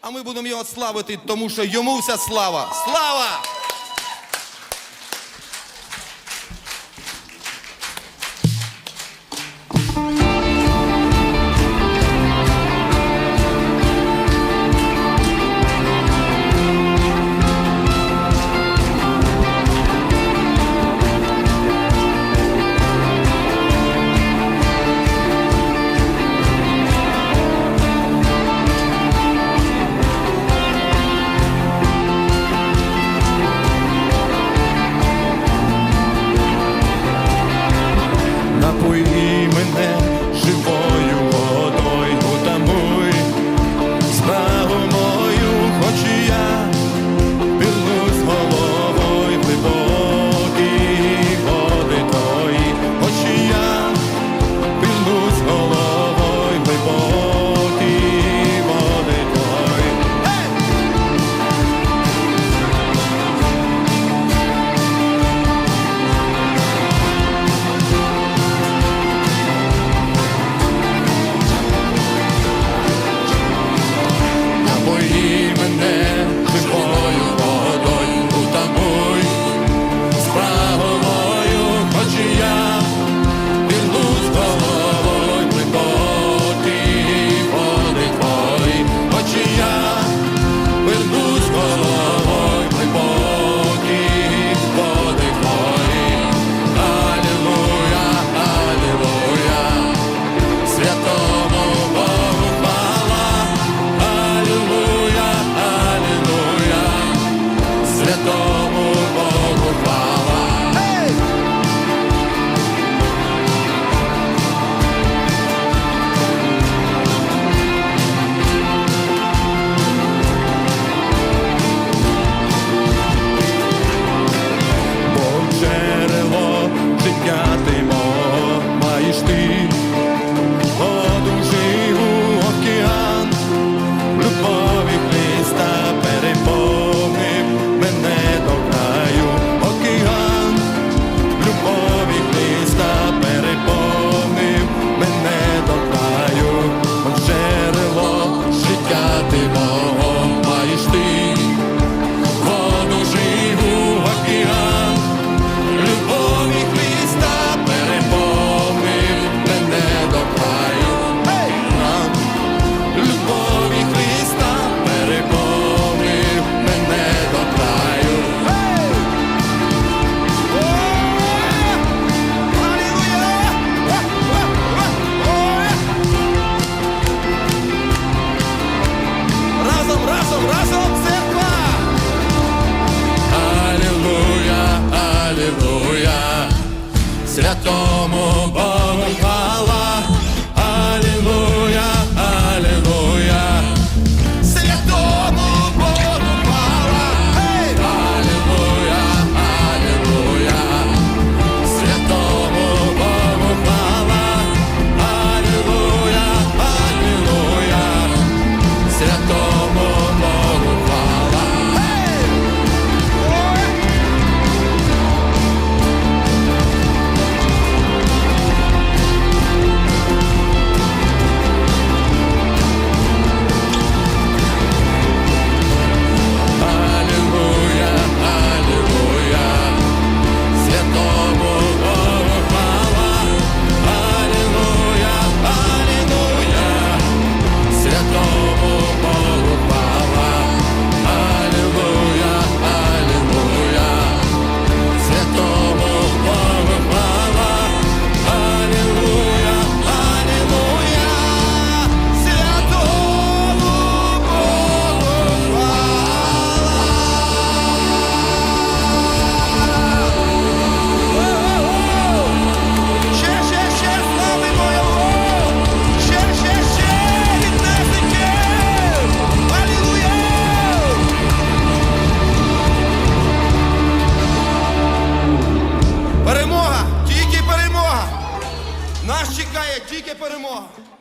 А ми будемо його славити, тому що йому вся слава. Слава! que é para mim.